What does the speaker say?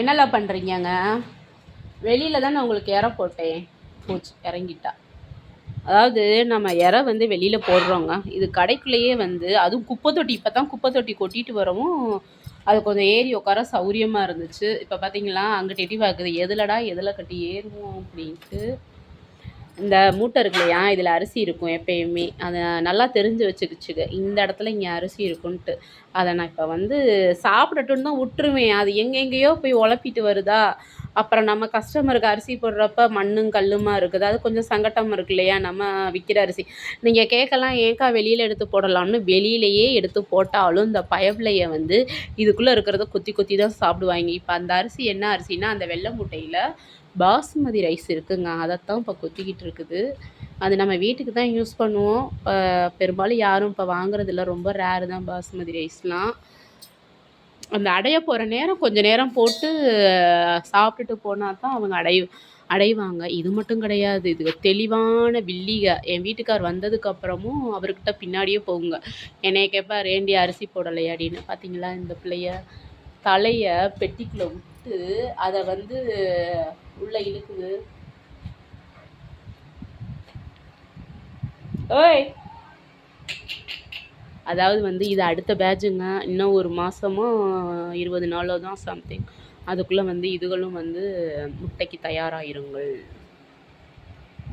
என்னெல்லாம் பண்ணுறீங்கங்க வெளியில் தான் நான் உங்களுக்கு இற போட்டேன். போச்சு இறங்கிட்டா. அதாவது நம்ம இற வந்து வெளியில் போடுறோங்க. இது கடைக்குள்ளேயே வந்து அதுவும் குப்பை தொட்டி இப்போ தான் குப்பை தொட்டி கொட்டிட்டு வரவும் அது கொஞ்சம் ஏறி உட்கார சௌரியமாக இருந்துச்சு. இப்போ பார்த்தீங்களா அங்கே எட்டி பார்க்குது எதுலடா எதில் கட்டி ஏறுவோம் அப்படின்ட்டு. இந்த மூட்டை இருக்கு இல்லையா இதில் அரிசி இருக்கும் எப்பயுமே? அதை நல்லா தெரிஞ்சு வச்சுக்கிச்சுங்க இந்த இடத்துல இங்கே அரிசி இருக்குன்ட்டு. அதை நான் இப்போ வந்து சாப்பிடட்டுன்னு தான் விட்டுருவேன். அது எங்கெங்கேயோ போய் உழப்பிட்டு வருதா? அப்புறம் நம்ம கஸ்டமருக்கு அரிசி போடுறப்ப மண்ணும் கல்லுமா இருக்குது. அது கொஞ்சம் சங்கட்டம் இருக்கு இல்லையா? நம்ம விற்கிற அரிசி. நீங்கள் கேட்கலாம் ஏன்க்கா வெளியில் எடுத்து போடலாம்னு வெளியிலேயே எடுத்து போட்டாலும் இந்த பயப்பிள்ளைய வந்து இதுக்குள்ளே இருக்கிறத கொத்தி கொத்தி தான் சாப்பிடுவாங்க. இப்போ அந்த அரிசி என்ன அரிசினா அந்த வெள்ளை மூட்டையில் பாசுமதி ரைஸ் இருக்குங்க. அதைத்தான் இப்போ கொத்திக்கிட்டு இருக்குது. அது நம்ம வீட்டுக்கு தான் யூஸ் பண்ணுவோம். இப்போ பெரும்பாலும் யாரும் இப்போ வாங்குறதில்ல. ரொம்ப ரேரு தான் பாசுமதி ரைஸ்லாம். அந்த அடைய போகிற நேரம் கொஞ்சம் நேரம் போட்டு சாப்பிட்டுட்டு போனால் தான் அவங்க அடை அடைவாங்க. இது மட்டும் கிடையாது. இது தெளிவான வில்லிக. என் வீட்டுக்கார் வந்ததுக்கப்புறமும் அவர்கிட்ட பின்னாடியே போகுங்க என்னைய கேட்பார் ஏண்டி அரிசி போடலையாடின்னு பார்த்தீங்களா இந்த பிள்ளைய? தலையை பெட்டிக்குள்ளே விட்டு அதை வந்து உள்ளே இழுக்குது. ஓய்! அதாவது வந்து இது அடுத்த பேட்சுங்க இன்னும் ஒரு மாதமோ இருபது நாளோ தான் சம்திங் அதுக்குள்ளே வந்து இதுகளும் வந்து முட்டைக்கு தயாராகிருங்கள்